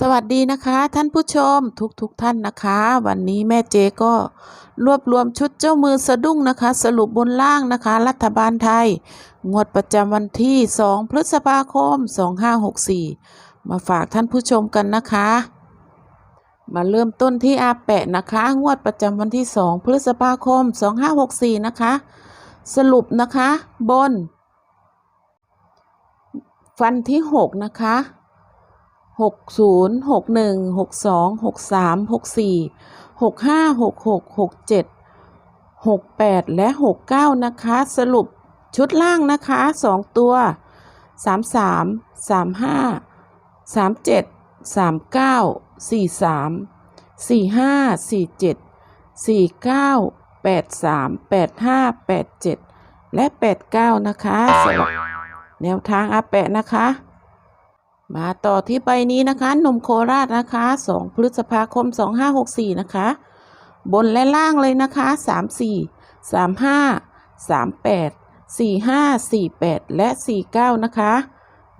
สวัสดีนะคะท่านผู้ชมทุกทุกท่านนะคะ วันนี้แม่เจก็รวบรวมชุดเจ้ามือสะดุ้งนะคะ สรุปบนล่างนะคะ รัฐบาลไทย งวดประจำวันที่ 2 พฤษภาคม 2564 มาฝากท่านผู้ชมกันนะคะ มาเริ่มต้นที่อาแปะนะคะ งวดประจำวันที่ 2 พฤษภาคม 2564 นะคะ สรุปนะคะบน ฟันที่ 6 นะคะ หกศูนย์หกหนึ่งหกสองหกสามหกสี่หกห้าหกหกหกเจ็ดหกแปดและหกเก้านะคะ สรุปชุดล่างนะคะสองตัวสามสามสามห้าสามเจ็ดสามเก้าสี่สามสี่ห้าสี่เจ็ดสี่เก้าแปดสามแปดห้าแปดเจ็ดและแปดเก้านะคะสำหรับแนวทางอาแปะนะคะ มาต่อที่ใบนี้นะคะหนุ่มโคราชนะคะ 2 พฤษภาคม 2564 นะคะ บนและล่างเลยนะคะ 34 35 38 45 48 และ 49 นะคะ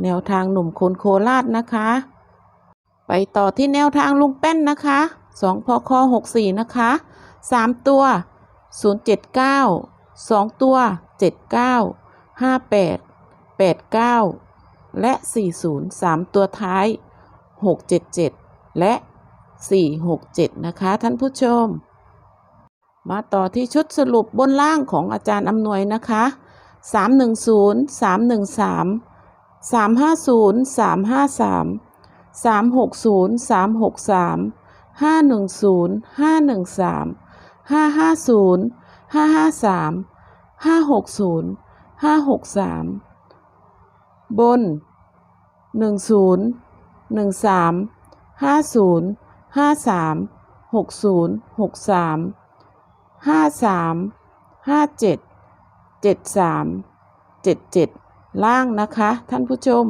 แนวทางหนุ่มคนโคราชนะคะ ไปต่อที่แนวทางลุงแป้นนะคะ 2พค64 นะคะ 3 ตัว 079 2 ตัว 79 58 89 และ 40 3 ตัวท้าย 677 และ 467 นะคะ ท่านผู้ชม มาต่อที่ชุดสรุปบนล่างของอาจารย์อำนวยนะคะ 310 313 350 353 360 363 510 513 550 553 560 563 บน หนึ่งศูนย์หนึ่งสามห้าศูนย์ห้าสามหกศูนย์หกสามห้าสามห้าเจ็ดเจ็ดสามเจ็ดเจ็ดล่างนะคะ ท่านผู้ชม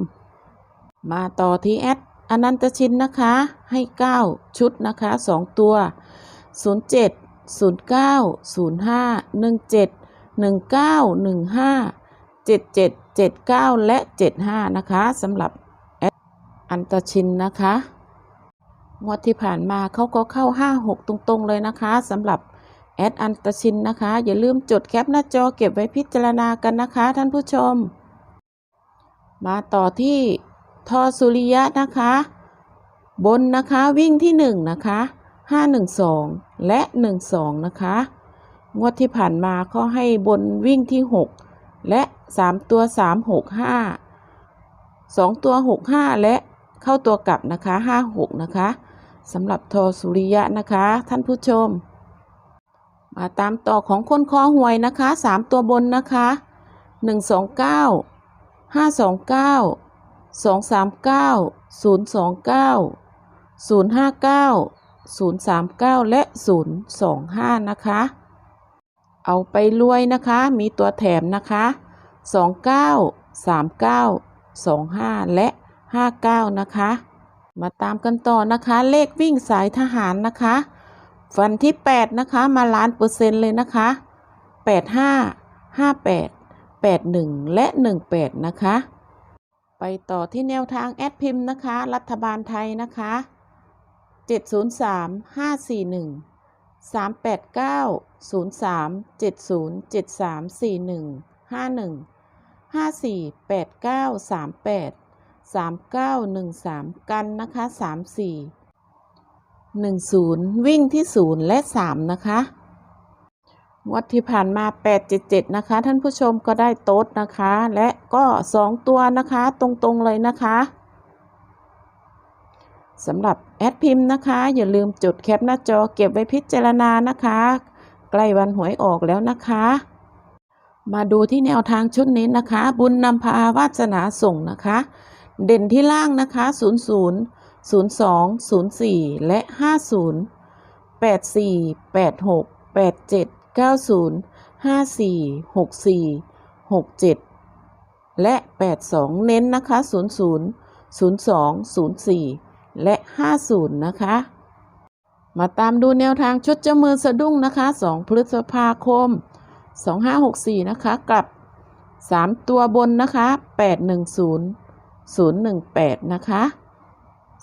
มาต่อที่แอดอนันตชินนะคะ ให้เก้าชุดนะคะสองตัวศูนย์เจ็ดศูนย์เก้าศูนย์ห้าหนึ่งเจ็ดหนึ่งเก้าหนึ่งห้าเจ็ดเจ็ดเจ็ดเก้าและเจ็ดห้านะคะสำหรับ อันตชินนะคะงวดที่ผ่านมาเขาก็เข้าห้าหกตรงๆเลยนะคะสำหรับแอดอันตชินนะคะ อย่าลืมจดแคปหน้าจอเก็บไว้พิจารณากันนะคะ ท่านผู้ชม มาต่อที่ทอสุริยะนะคะ บนนะคะวิ่งที่หนึ่งนะคะห้าหนึ่งสองและหนึ่งสองนะคะ งวดที่ผ่านมาเขาให้บนวิ่งที่หกและสามตัวสามหกห้าสองตัวหกห้าและ เข้าตัวกลับนะคะห้าหกนะคะสำหรับทอสุริยะนะคะ ท่านผู้ชม มาตามต่อของคนคอหวยนะคะสามตัวบนนะคะหนึ่งสองเก้าห้าสองเก้าสองสามเก้าศูนย์สองเก้าศูนย์ห้าเก้าศูนย์สามเก้าและศูนย์สองห้านะคะ เอาไปรวยนะคะ มีตัวแถมนะคะ29 39 25และ 59 นะคะ มาตามกันต่อนะคะ เลขวิ่งสายทหารนะคะฟันที่ 8 นะคะ มาล้านเปอร์เซ็นต์เลยนะคะ 85 58 81 และ 18 นะคะ ไปต่อที่แนวทางแอดพิมพ์นะคะ รัฐบาลไทยนะคะ 703 541สามแปดเก้า ศูนย์สามเก้าหนึ่งสามกันนะคะสามสี่หนึ่งศูนย์วิ่งที่ศูนย์และสามนะคะงวัดที่ผ่านมาแปดเจ็ดเจ็ดนะคะ ท่านผู้ชมก็ได้โต๊ดนะคะ และก็สองตัวนะคะ ตรงๆเลยนะคะสำหรับแอดพิมพ์นะคะ อย่าลืมจดแคปหน้าจอเก็บไว้พิจารณานะคะ ใกล้วันหวยออกแล้วนะคะ มาดูที่แนวทางชุดนี้นะคะ บุญนำพาวาสนาส่งนะคะ เด่นที่ล่างนะคะ 00 02 04 และ 50 84 86 87 90 54 64 67 และ 82 เน้นนะคะ 00 02 04 และ 50 นะคะ มาตามดูแนวทางชุดเจ้ามือสะดุ้งนะคะ 2 พฤษภาคม 2564 นะคะ กลับ 3 ตัวบนนะคะ 810 018 นะคะ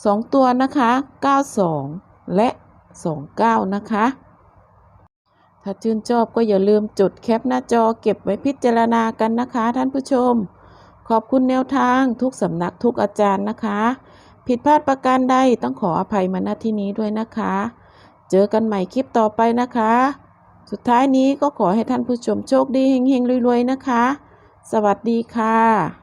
สองตัวนะคะ 92 และ 29 นะคะ ถ้าชื่นชอบก็อย่าลืมจดแคปหน้าจอเก็บไว้พิจารณากันนะคะ ท่านผู้ชม ขอบคุณแนวทางทุกสำนักทุกอาจารย์นะคะ ผิดพลาดประการใดต้องขออภัยมาณที่นี้ด้วยนะคะ เจอกันใหม่คลิปต่อไปนะคะ สุดท้ายนี้ก็ขอให้ท่านผู้ชมโชคดีเฮงๆรวยๆนะคะ สวัสดีค่ะ